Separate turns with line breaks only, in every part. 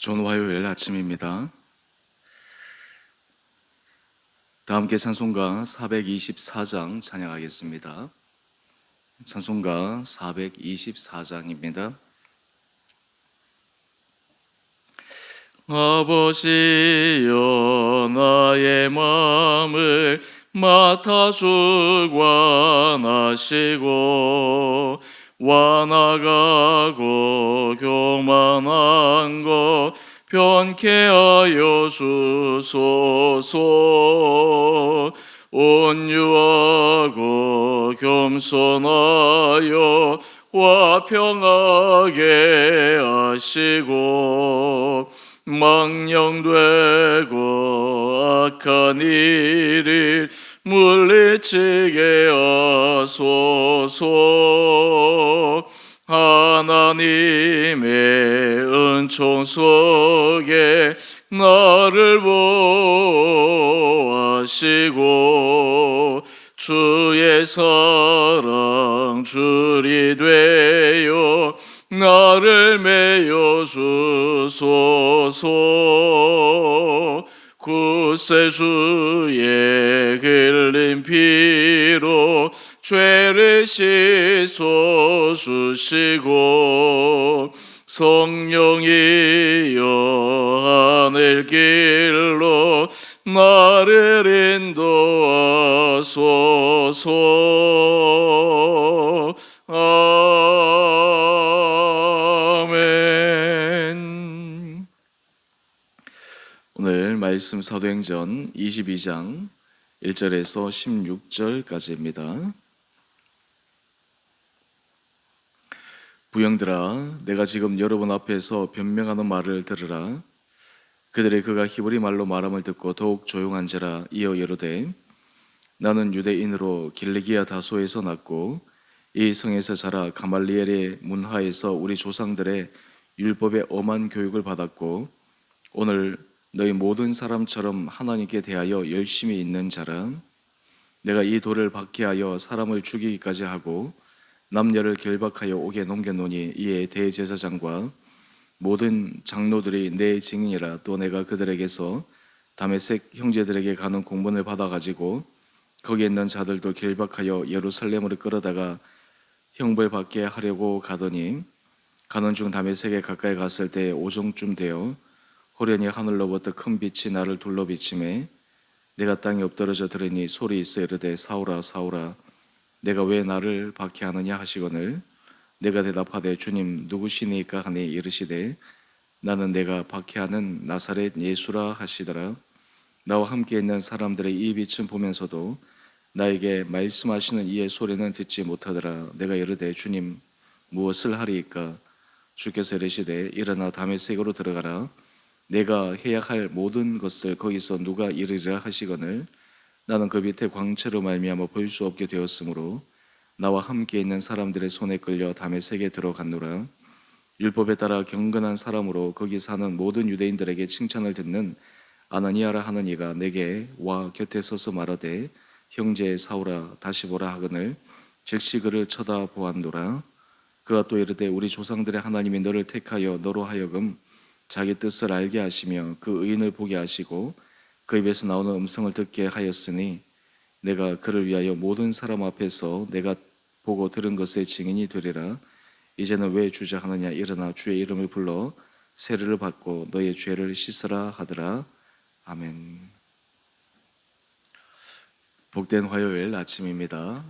좋은 화요일 아침입니다. 다 함께 찬송가 424장 찬양하겠습니다. 찬송가 424장입니다. 아버지여 나의 마음을 맡아 주관하시고 완악하고 교만한 것 변케 하여 주소서. 온유하고 겸손하여 화평하게 하시고 망령되고 악한 일을 물리치게 하소서. 하나님의 은총 속에 나를 보호하시고 주의 사랑 줄이 되어 나를 메어 주소서 구세주의 흘린 피로 죄를 씻어 주시고 성령이여 하늘 길로 나를 인도하소서 말씀 사도행전 22장 1절에서 16절까지입니다. 부영들아 내가 지금 여러분 앞에서 변명하는 말을 들으라 그들의 그가 히브리 말로 말함을 듣고 더욱 조용한지라 이어 이르되 나는 유대인으로 길리기아 다소에서 났고 이 성에서 자라 가말리엘의 문화에서 우리 조상들의 율법의 엄한 교육을 받았고 오늘 너희 모든 사람처럼 하나님께 대하여 열심히 있는 자라. 내가 이 돌을 박해하여 사람을 죽이기까지 하고 남녀를 결박하여 옥에 넘겨놓으니 이에 대제사장과 모든 장로들이 내 증인이라. 또 내가 그들에게서 다메섹 형제들에게 가는 공문을 받아가지고 거기 있는 자들도 결박하여 예루살렘으로 끌어다가 형벌 받게 하려고 가더니 가는 중 다메섹에 가까이 갔을 때 오종쯤 되어 호련히 하늘로부터 큰 빛이 나를 둘러 비침에 내가 땅에 엎드러져 들으니 소리 있어 이르되 사오라 사오라 내가 왜 나를 박해하느냐 하시거늘 내가 대답하되 주님 누구시니까 하니 이르시되 나는 내가 박해하는 나사렛 예수라 하시더라. 나와 함께 있는 사람들의 이 빛은 보면서도 나에게 말씀하시는 이의 소리는 듣지 못하더라. 내가 이르되 주님 무엇을 하리이까? 주께서 이르시되 일어나 다메섹으로 들어가라 내가 해야 할 모든 것을 거기서 누가 이르리라 하시거늘 나는 그 밑에 광채로 말미암아 볼 수 없게 되었으므로 나와 함께 있는 사람들의 손에 끌려 다메섹에 들어갔노라. 율법에 따라 경건한 사람으로 거기 사는 모든 유대인들에게 칭찬을 듣는 아나니아라 하는 이가 내게 와 곁에 서서 말하되 형제 사오라 다시 보라 하거늘 즉시 그를 쳐다보았노라. 그가 또 이르되 우리 조상들의 하나님이 너를 택하여 너로 하여금 자기 뜻을 알게 하시며 그 의인을 보게 하시고 그 입에서 나오는 음성을 듣게 하였으니 내가 그를 위하여 모든 사람 앞에서 내가 보고 들은 것의 증인이 되리라. 이제는 왜 주저하느냐? 일어나 주의 이름을 불러 세례를 받고 너의 죄를 씻으라 하더라. 아멘. 복된 화요일 아침입니다.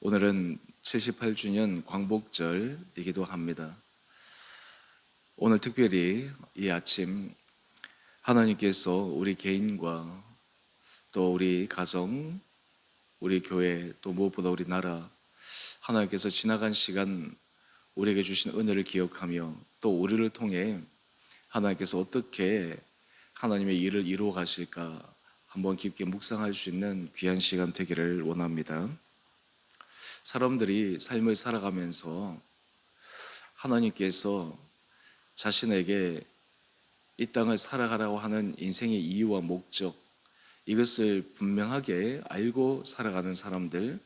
오늘은 78주년 광복절이기도 합니다 오늘 특별히 이 아침 하나님께서 우리 개인과 또 우리 가정, 우리 교회, 또 무엇보다 우리 나라 하나님께서 지나간 시간 우리에게 주신 은혜를 기억하며 또 우리를 통해 하나님께서 어떻게 하나님의 일을 이루어 가실까 한번 깊게 묵상할 수 있는 귀한 시간 되기를 원합니다. 사람들이 삶을 살아가면서 하나님께서 자신에게 이 땅을 살아가라고 하는 인생의 이유와 목적 이것을 분명하게 알고 살아가는 사람들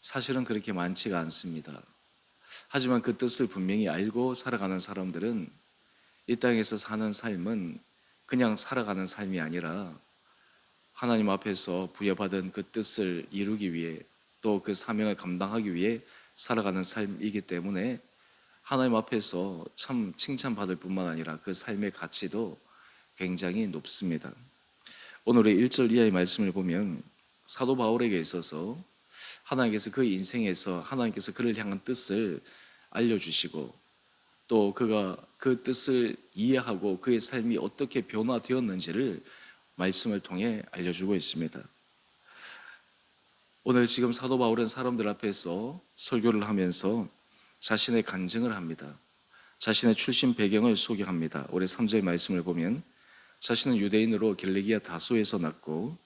사실은 그렇게 많지가 않습니다. 하지만 그 뜻을 분명히 알고 살아가는 사람들은 이 땅에서 사는 삶은 그냥 살아가는 삶이 아니라 하나님 앞에서 부여받은 그 뜻을 이루기 위해 또 그 사명을 감당하기 위해 살아가는 삶이기 때문에 하나님 앞에서 참 칭찬받을 뿐만 아니라 그 삶의 가치도 굉장히 높습니다. 오늘의 1절 이하의 말씀을 보면 사도 바울에게 있어서 하나님께서 그 인생에서 하나님께서 그를 향한 뜻을 알려주시고 또 그가 그 뜻을 이해하고 그의 삶이 어떻게 변화되었는지를 말씀을 통해 알려주고 있습니다. 오늘 지금 사도 바울은 사람들 앞에서 설교를 하면서 자신의 간증을 합니다. 자신의 출신 배경을 소개합니다. 올해 3절 말씀을 보면 자신은 유대인으로 길리기아 다소에서 났고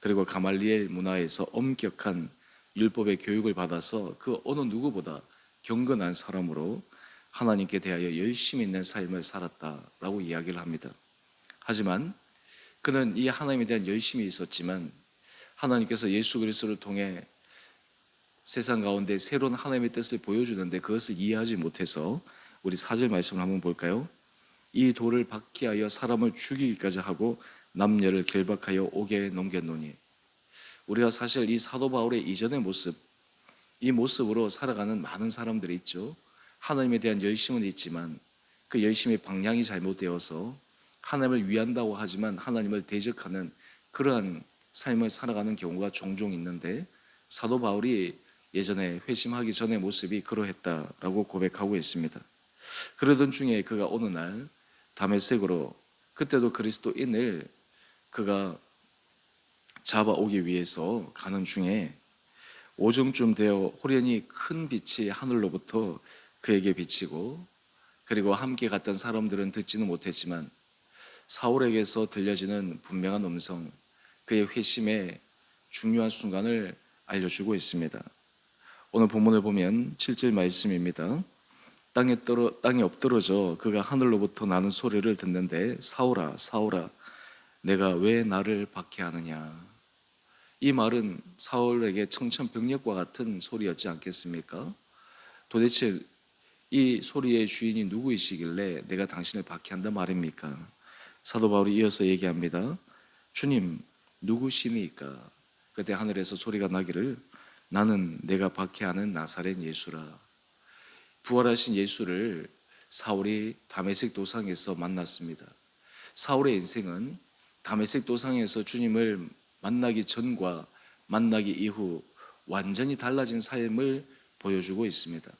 그리고 가말리엘 문화에서 엄격한 율법의 교육을 받아서 그 어느 누구보다 경건한 사람으로 하나님께 대하여 열심히 있는 삶을 살았다라고 이야기를 합니다. 하지만 그는 이 하나님에 대한 열심이 있었지만 하나님께서 예수 그리스도를 통해 세상 가운데 새로운 하나님의 뜻을 보여주는데 그것을 이해하지 못해서 우리 사절 말씀을 한번 볼까요? 이 돌을 박해하여 사람을 죽이기까지 하고 남녀를 결박하여 옥에 넘겼노니 우리가 사실 이 사도 바울의 이전의 모습 이 모습으로 살아가는 많은 사람들이 있죠. 하나님에 대한 열심은 있지만 그 열심의 방향이 잘못되어서 하나님을 위한다고 하지만 하나님을 대적하는 그러한 삶을 살아가는 경우가 종종 있는데 사도 바울이 예전에 회심하기 전의 모습이 그러했다라고 고백하고 있습니다. 그러던 중에 그가 어느 날 다메섹으로 그때도 그리스도인을 그가 잡아오기 위해서 가는 중에 오정쯤 되어 호련히 큰 빛이 하늘로부터 그에게 비치고 그리고 함께 갔던 사람들은 듣지는 못했지만 사울에게서 들려지는 분명한 음성 그의 회심의 중요한 순간을 알려주고 있습니다. 오늘 본문을 보면 7절 말씀입니다. 땅에 떨어 땅에 엎드러져 그가 하늘로부터 나는 소리를 듣는데 사울아 사울아 내가 왜 나를 박해하느냐 이 말은 사울에게 청천벽력과 같은 소리였지 않겠습니까? 도대체 이 소리의 주인이 누구이시길래 내가 당신을 박해한다 말입니까? 사도 바울이 이어서 얘기합니다. 주님 누구시니까? 그때 하늘에서 소리가 나기를 나는 내가 박해하는 나사렛 예수라. 부활하신 예수를 사울이 다메섹 도상에서 만났습니다. 사울의 인생은 다메섹 도상에서 주님을 만나기 전과 만나기 이후 완전히 달라진 삶을 보여주고 있습니다.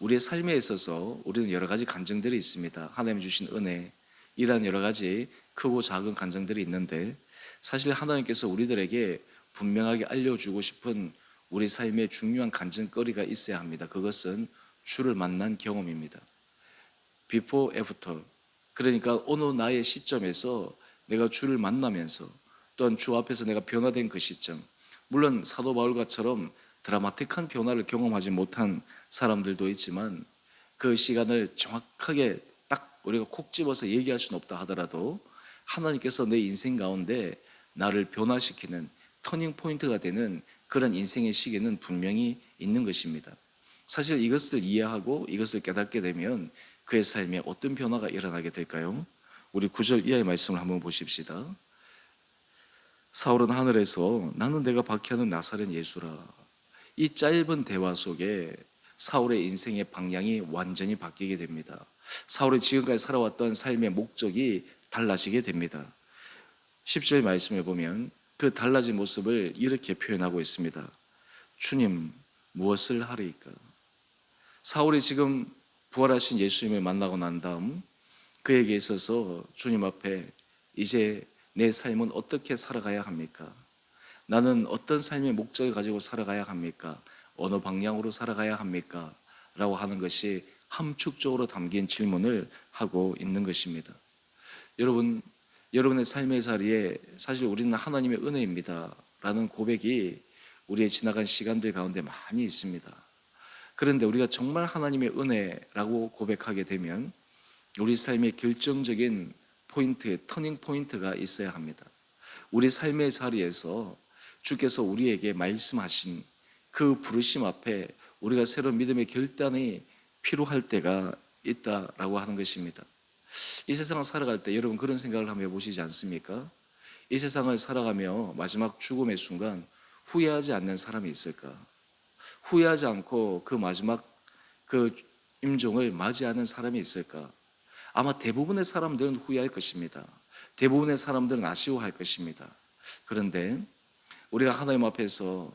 우리의 삶에 있어서 우리는 여러 가지 간증들이 있습니다. 하나님 주신 은혜, 이러한 여러 가지 크고 작은 간증들이 있는데 사실 하나님께서 우리들에게 분명하게 알려주고 싶은 우리 삶에 중요한 간증거리가 있어야 합니다. 그것은 주를 만난 경험입니다. before, after. 그러니까 어느 나의 시점에서 내가 주를 만나면서 또한 주 앞에서 내가 변화된 그 시점. 물론 사도 바울과처럼 드라마틱한 변화를 경험하지 못한 사람들도 있지만 그 시간을 정확하게 딱 우리가 콕 집어서 얘기할 수는 없다 하더라도 하나님께서 내 인생 가운데 나를 변화시키는 터닝 포인트가 되는 그런 인생의 시기는 분명히 있는 것입니다. 사실 이것을 이해하고 이것을 깨닫게 되면 그의 삶에 어떤 변화가 일어나게 될까요? 우리 9절 이하의 말씀을 한번 보십시다. 사울은 하늘에서 나는 내가 박해하는 나사렛 예수라. 이 짧은 대화 속에 사울의 인생의 방향이 완전히 바뀌게 됩니다. 사울이 지금까지 살아왔던 삶의 목적이 달라지게 됩니다. 10절 말씀을 보면 그 달라진 모습을 이렇게 표현하고 있습니다. 주님, 무엇을 하리까? 사울이 지금 부활하신 예수님을 만나고 난 다음 그에게 있어서 주님 앞에 이제 내 삶은 어떻게 살아가야 합니까? 나는 어떤 삶의 목적을 가지고 살아가야 합니까? 어느 방향으로 살아가야 합니까? 라고 하는 것이 함축적으로 담긴 질문을 하고 있는 것입니다. 여러분, 여러분의 삶의 자리에 사실 우리는 하나님의 은혜입니다. 라는 고백이 우리의 지나간 시간들 가운데 많이 있습니다. 그런데 우리가 정말 하나님의 은혜라고 고백하게 되면 우리 삶의 결정적인 포인트, 터닝 포인트가 있어야 합니다. 우리 삶의 자리에서 주께서 우리에게 말씀하신 그 부르심 앞에 우리가 새로운 믿음의 결단이 필요할 때가 있다라고 하는 것입니다. 이 세상을 살아갈 때 여러분 그런 생각을 한번 해보시지 않습니까? 이 세상을 살아가며 마지막 죽음의 순간 후회하지 않는 사람이 있을까? 후회하지 않고 그 마지막 그 임종을 맞이하는 사람이 있을까? 아마 대부분의 사람들은 후회할 것입니다. 대부분의 사람들은 아쉬워할 것입니다. 그런데 우리가 하나님 앞에서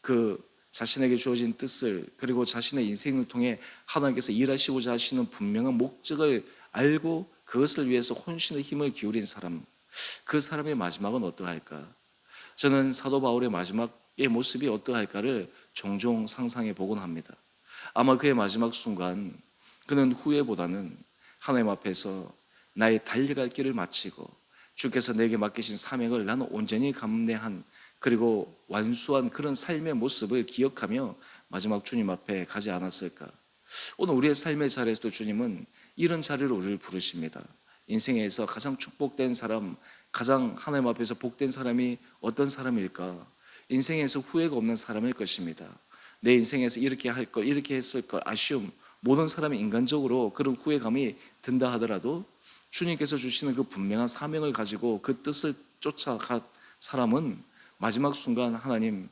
그 자신에게 주어진 뜻을 그리고 자신의 인생을 통해 하나님께서 일하시고자 하시는 분명한 목적을 알고 그것을 위해서 혼신의 힘을 기울인 사람 그 사람의 마지막은 어떠할까? 저는 사도 바울의 마지막의 모습이 어떠할까를 종종 상상해 보곤 합니다. 아마 그의 마지막 순간 그는 후회보다는 하나님 앞에서 나의 달려갈 길을 마치고 주께서 내게 맡기신 사명을 나는 온전히 감내한 그리고 완수한 그런 삶의 모습을 기억하며 마지막 주님 앞에 가지 않았을까? 오늘 우리의 삶의 자리에서도 주님은 이런 자리를 우리를 부르십니다. 인생에서 가장 축복된 사람, 가장 하나님 앞에서 복된 사람이 어떤 사람일까? 인생에서 후회가 없는 사람일 것입니다. 내 인생에서 이렇게 할 걸, 이렇게 했을 걸, 아쉬움, 모든 사람이 인간적으로 그런 후회감이 든다 하더라도 주님께서 주시는 그 분명한 사명을 가지고 그 뜻을 쫓아간 사람은 마지막 순간 하나님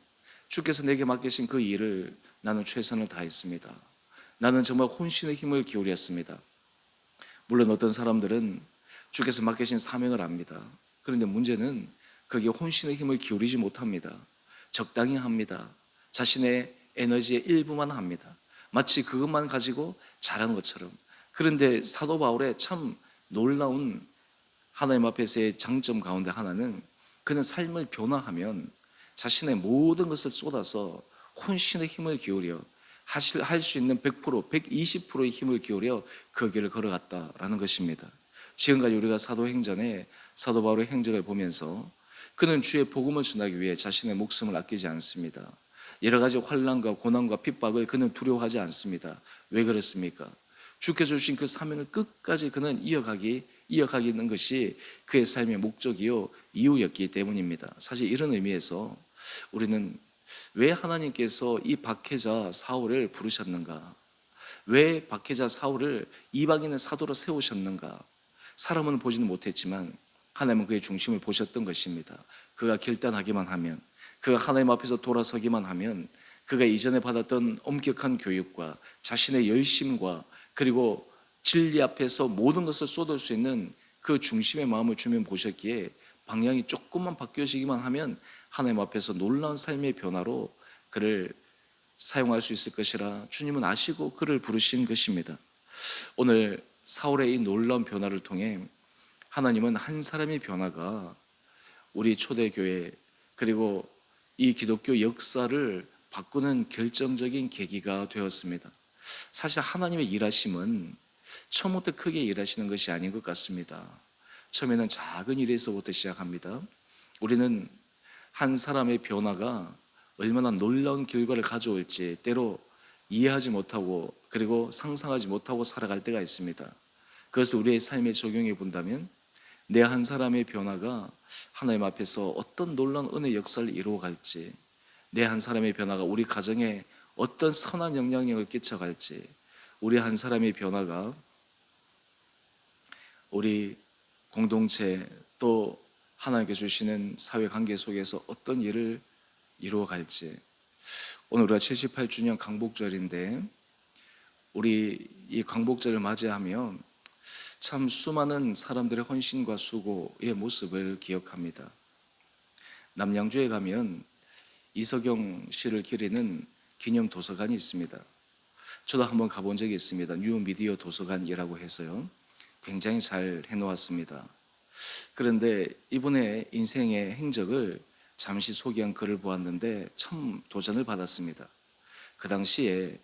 주께서 내게 맡기신 그 일을 나는 최선을 다했습니다. 나는 정말 혼신의 힘을 기울였습니다. 물론 어떤 사람들은 주께서 맡기신 사명을 압니다. 그런데 문제는 거기에 혼신의 힘을 기울이지 못합니다. 적당히 합니다. 자신의 에너지의 일부만 합니다. 마치 그것만 가지고 잘하는 것처럼. 그런데 사도 바울의 참 놀라운 하나님 앞에서의 장점 가운데 하나는 그는 삶을 변화하면 자신의 모든 것을 쏟아서 혼신의 힘을 기울여 할 수 있는 100%, 120%의 힘을 기울여 그 길을 걸어갔다라는 것입니다. 지금까지 우리가 사도행전에 사도 바울의 행적을 보면서 그는 주의 복음을 전하기 위해 자신의 목숨을 아끼지 않습니다. 여러 가지 환란과 고난과 핍박을 그는 두려워하지 않습니다. 왜 그렇습니까? 주께서 주신 그 사명을 끝까지 그는 이어가기 이어가기는 것이 그의 삶의 목적이요 이유였기 때문입니다. 사실 이런 의미에서 우리는 왜 하나님께서 이 박해자 사울을 부르셨는가? 왜 박해자 사울을 이방인의 사도로 세우셨는가? 사람은 보지는 못했지만 하나님은 그의 중심을 보셨던 것입니다. 그가 결단하기만 하면, 그가 하나님 앞에서 돌아서기만 하면, 그가 이전에 받았던 엄격한 교육과 자신의 열심과 그리고 진리 앞에서 모든 것을 쏟을 수 있는 그 중심의 마음을 주면 보셨기에 방향이 조금만 바뀌어지기만 하면 하나님 앞에서 놀라운 삶의 변화로 그를 사용할 수 있을 것이라 주님은 아시고 그를 부르신 것입니다. 오늘 사울의 이 놀라운 변화를 통해 하나님은 한 사람의 변화가 우리 초대교회 그리고 이 기독교 역사를 바꾸는 결정적인 계기가 되었습니다. 사실 하나님의 일하심은 처음부터 크게 일하시는 것이 아닌 것 같습니다. 처음에는 작은 일에서부터 시작합니다. 우리는 한 사람의 변화가 얼마나 놀라운 결과를 가져올지 때로 이해하지 못하고 그리고 상상하지 못하고 살아갈 때가 있습니다. 그것을 우리의 삶에 적용해 본다면 내 한 사람의 변화가 하나님 앞에서 어떤 놀라운 은혜 역사를 이루어 갈지 내 한 사람의 변화가 우리 가정에 어떤 선한 영향력을 끼쳐갈지 우리 한 사람의 변화가 우리 공동체 또 하나님께 주시는 사회 관계 속에서 어떤 일을 이루어 갈지 오늘 우리가 78주년 강복절인데 우리 이 강복절을 맞이하며 참 수많은 사람들의 헌신과 수고의 모습을 기억합니다. 남양주에 가면 이석영 씨를 기리는 기념 도서관이 있습니다. 저도 한번 가본 적이 있습니다. 뉴 미디어 도서관이라고 해서요. 굉장히 잘 해놓았습니다. 그런데 이분의 인생의 행적을 잠시 소개한 글을 보았는데 참 도전을 받았습니다. 그 당시에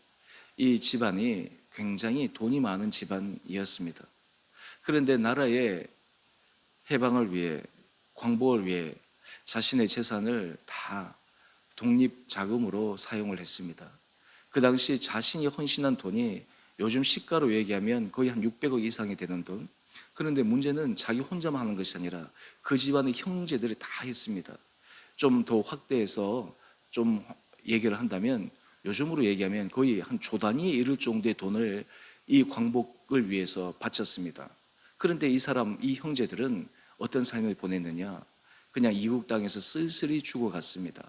이 집안이 굉장히 돈이 많은 집안이었습니다. 그런데 나라의 해방을 위해 광복을 위해 자신의 재산을 다 독립 자금으로 사용을 했습니다. 그 당시 자신이 헌신한 돈이 요즘 시가로 얘기하면 거의 한 600억 이상이 되는 돈. 그런데 문제는 자기 혼자만 하는 것이 아니라 그 집안의 형제들이 다 했습니다. 좀 더 확대해서 좀 얘기를 한다면 요즘으로 얘기하면 거의 한 조 단위에 이를 정도의 돈을 이 광복을 위해서 바쳤습니다. 그런데 이 사람, 이 형제들은 어떤 삶을 보냈느냐? 그냥 이국 땅에서 쓸쓸히 죽어갔습니다.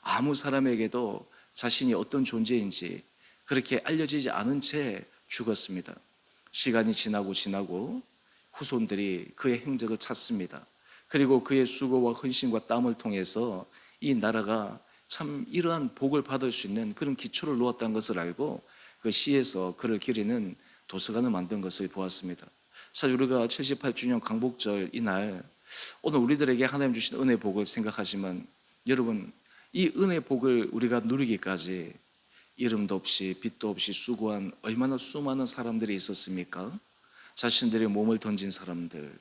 아무 사람에게도 자신이 어떤 존재인지 그렇게 알려지지 않은 채 죽었습니다. 시간이 지나고 지나고 후손들이 그의 행적을 찾습니다. 그리고 그의 수고와 헌신과 땀을 통해서 이 나라가 참 이러한 복을 받을 수 있는 그런 기초를 놓았다는 것을 알고 그 시에서 그를 기리는 도서관을 만든 것을 보았습니다. 사실 우리가 78주년 광복절 이날 오늘 우리들에게 하나님 주신 은혜 복을 생각하시면 여러분 이 은혜 복을 우리가 누리기까지 이름도 없이 빛도 없이 수고한 얼마나 수많은 사람들이 있었습니까? 자신들의 몸을 던진 사람들,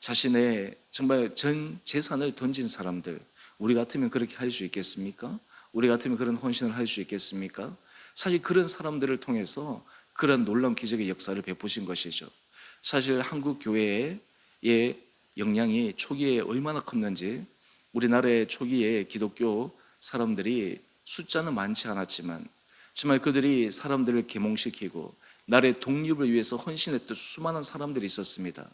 자신의 정말 전 재산을 던진 사람들, 우리 같으면 그렇게 할 수 있겠습니까? 우리 같으면 그런 헌신을 할 수 있겠습니까? 사실 그런 사람들을 통해서 그런 놀라운 기적의 역사를 베푸신 것이죠. 사실 한국 교회의 영향이 초기에 얼마나 컸는지 우리나라의 초기에 기독교 사람들이 숫자는 많지 않았지만 정말 그들이 사람들을 계몽시키고 나라의 독립을 위해서 헌신했던 수많은 사람들이 있었습니다.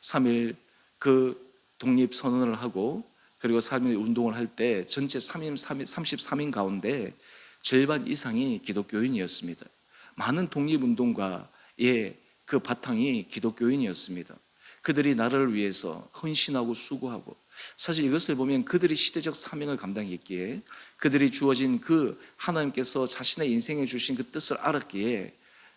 3일 그 독립 선언을 하고 그리고 3일 운동을 할 때 전체 3인, 33인 가운데 절반 이상이 기독교인이었습니다. 많은 독립운동가의 그 바탕이 기독교인이었습니다. 그들이 나라를 위해서 헌신하고 수고하고 사실 이것을 보면 그들이 시대적 사명을 감당했기에 그들이 주어진 그 하나님께서 자신의 인생에 주신 그 뜻을 알았기에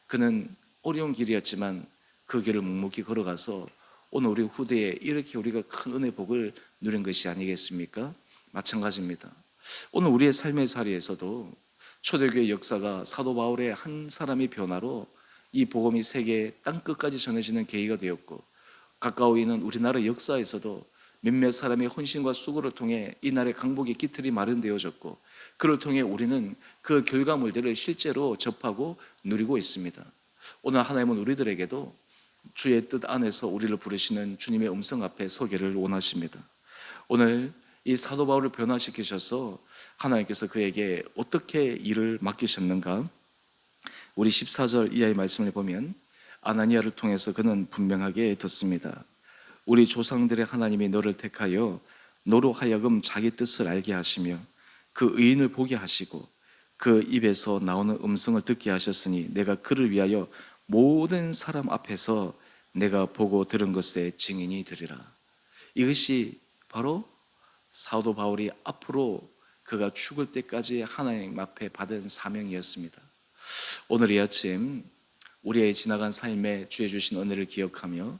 그는 어려운 길이었지만 그 길을 묵묵히 걸어가서 오늘 우리 후대에 이렇게 우리가 큰 은혜 복을 누린 것이 아니겠습니까? 마찬가지입니다. 오늘 우리의 삶의 자리에서도 초대교회 역사가 사도 바울의 한 사람의 변화로 이 복음이 세계 땅 끝까지 전해지는 계기가 되었고 가까이 있는 우리나라 역사에서도 몇몇 사람의 헌신과 수고를 통해 이 나라의 강복의 기틀이 마련되어졌고 그를 통해 우리는 그 결과물들을 실제로 접하고 누리고 있습니다. 오늘 하나님은 우리들에게도 주의 뜻 안에서 우리를 부르시는 주님의 음성 앞에 서기를 원하십니다. 오늘 이 사도 바울을 변화시키셔서 하나님께서 그에게 어떻게 일을 맡기셨는가? 우리 14절 이하의 말씀을 보면 아나니아를 통해서 그는 분명하게 듣습니다. 우리 조상들의 하나님이 너를 택하여 너로 하여금 자기 뜻을 알게 하시며 그 의인을 보게 하시고 그 입에서 나오는 음성을 듣게 하셨으니 내가 그를 위하여 모든 사람 앞에서 내가 보고 들은 것에 증인이 되리라. 이것이 바로 사도 바울이 앞으로 그가 죽을 때까지 하나님 앞에 받은 사명이었습니다. 오늘 이 아침 우리의 지나간 삶에 주해 주신 은혜를 기억하며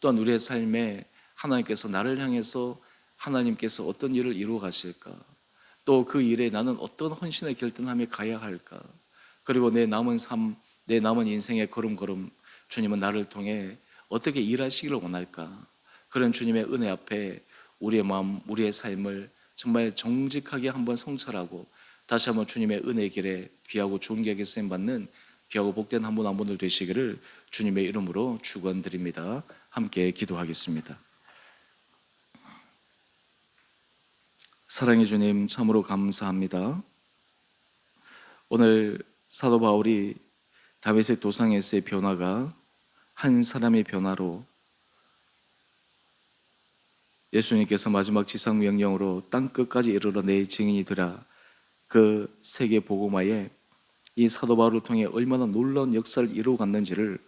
또한 우리의 삶에 하나님께서 나를 향해서 하나님께서 어떤 일을 이루어 가실까? 또 그 일에 나는 어떤 헌신의 결단함에 가야 할까? 그리고 내 남은 삶, 내 남은 인생의 걸음걸음 주님은 나를 통해 어떻게 일하시기를 원할까? 그런 주님의 은혜 앞에 우리의 마음, 우리의 삶을 정말 정직하게 한번 성찰하고 다시 한번 주님의 은혜 길에 귀하고 좋은 격에 쓰임 받는 귀하고 복된 한 분 한 분들 되시기를 주님의 이름으로 축원드립니다. 함께 기도하겠습니다. 사랑해 주님 참으로 감사합니다. 오늘 사도 바울이 다윗의 도상에서의 변화가 한 사람의 변화로 예수님께서 마지막 지상 명령으로 땅 끝까지 이르러 내 증인이 되라 그 세계 복음화에 이 사도 바울을 통해 얼마나 놀라운 역사를 이루어 갔는지를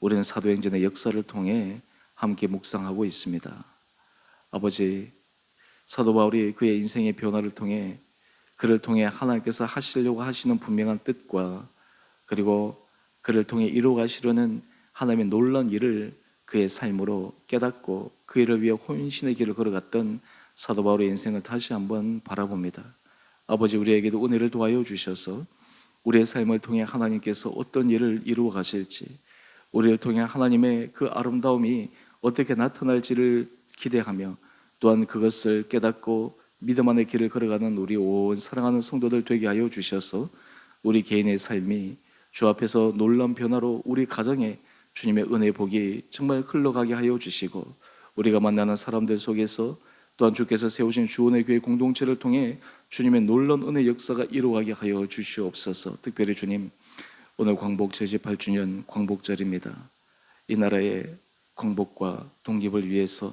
우리는 사도행전의 역사를 통해 함께 묵상하고 있습니다. 아버지 사도 바울이 그의 인생의 변화를 통해 그를 통해 하나님께서 하시려고 하시는 분명한 뜻과 그리고 그를 통해 이루어 가시려는 하나님의 놀라운 일을 그의 삶으로 깨닫고 그 일을 위해 혼신의 길을 걸어갔던 사도 바울의 인생을 다시 한번 바라봅니다. 아버지 우리에게도 은혜를 도와여 주셔서 우리의 삶을 통해 하나님께서 어떤 일을 이루어 가실지 우리를 통해 하나님의 그 아름다움이 어떻게 나타날지를 기대하며 또한 그것을 깨닫고 믿음 안의 길을 걸어가는 우리 온 사랑하는 성도들 되게 하여 주셔서 우리 개인의 삶이 주 앞에서 놀라운 변화로 우리 가정에 주님의 은혜 복이 정말 흘러가게 하여 주시고 우리가 만나는 사람들 속에서 또한 주께서 세우신 주원의 교회 공동체를 통해 주님의 놀라운 은혜 역사가 이루어가게 하여 주시옵소서. 특별히 주님 오늘 광복 제8주년 광복절입니다. 이 나라에 공복과 독립을 위해서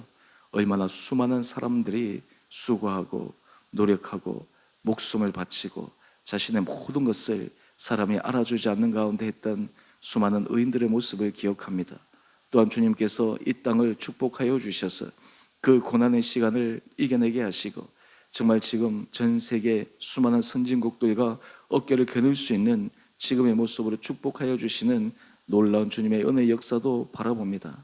얼마나 수많은 사람들이 수고하고 노력하고 목숨을 바치고 자신의 모든 것을 사람이 알아주지 않는 가운데 했던 수많은 의인들의 모습을 기억합니다. 또한 주님께서 이 땅을 축복하여 주셔서 그 고난의 시간을 이겨내게 하시고 정말 지금 전 세계 수많은 선진국들과 어깨를 겨눌 수 있는 지금의 모습으로 축복하여 주시는 놀라운 주님의 은혜 역사도 바라봅니다.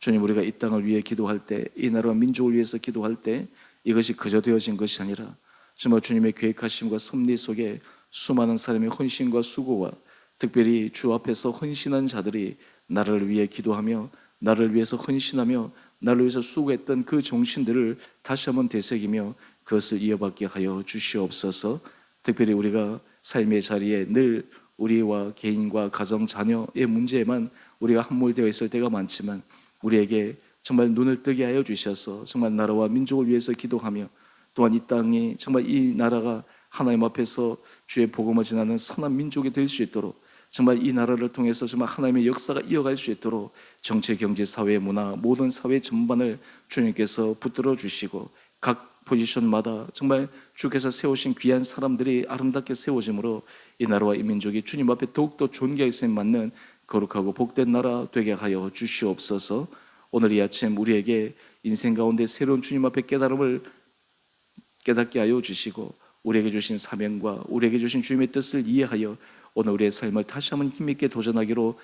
주님 우리가 이 땅을 위해 기도할 때, 이 나라와 민족을 위해서 기도할 때 이것이 그저 되어진 것이 아니라 정말 주님의 계획하심과 섭리 속에 수많은 사람의 헌신과 수고와 특별히 주 앞에서 헌신한 자들이 나를 위해 기도하며 나를 위해서 헌신하며 나를 위해서 수고했던 그 정신들을 다시 한번 되새기며 그것을 이어받게 하여 주시옵소서. 특별히 우리가 삶의 자리에 늘 우리와 개인과 가정 자녀의 문제에만 우리가 함몰되어 있을 때가 많지만 우리에게 정말 눈을 뜨게 하여 주셔서 정말 나라와 민족을 위해서 기도하며 또한 이 땅이 정말 이 나라가 하나님 앞에서 주의 복음을 전하는 선한 민족이 될 수 있도록 정말 이 나라를 통해서 정말 하나님의 역사가 이어갈 수 있도록 정치, 경제, 사회, 문화 모든 사회 전반을 주님께서 붙들어 주시고 각 포지션마다 정말 주께서 세우신 귀한 사람들이 아름답게 세워짐으로 이 나라와 이 민족이 주님 앞에 더욱더 존귀하게 쓰임 맞는 거룩하고 복된 나라 되게 하여 주시옵소서. 오늘 이 아침 우리에게 인생 가운데 새로운 주님 앞에 깨달음을 깨닫게 하여 주시고 우리에게 주신 사명과 우리에게 주신 주님의 뜻을 이해하여 오늘 우리의 삶을 다시 한번 힘있게 도전하기로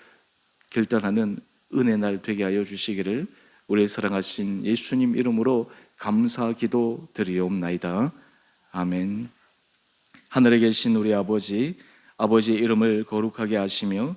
결단하는 은혜 날 되게 하여 주시기를 우리 사랑하신 예수님 이름으로 감사 기도 드리옵나이다. 아멘. 하늘에 계신 우리 아버지, 아버지의 이름을 거룩하게 하시며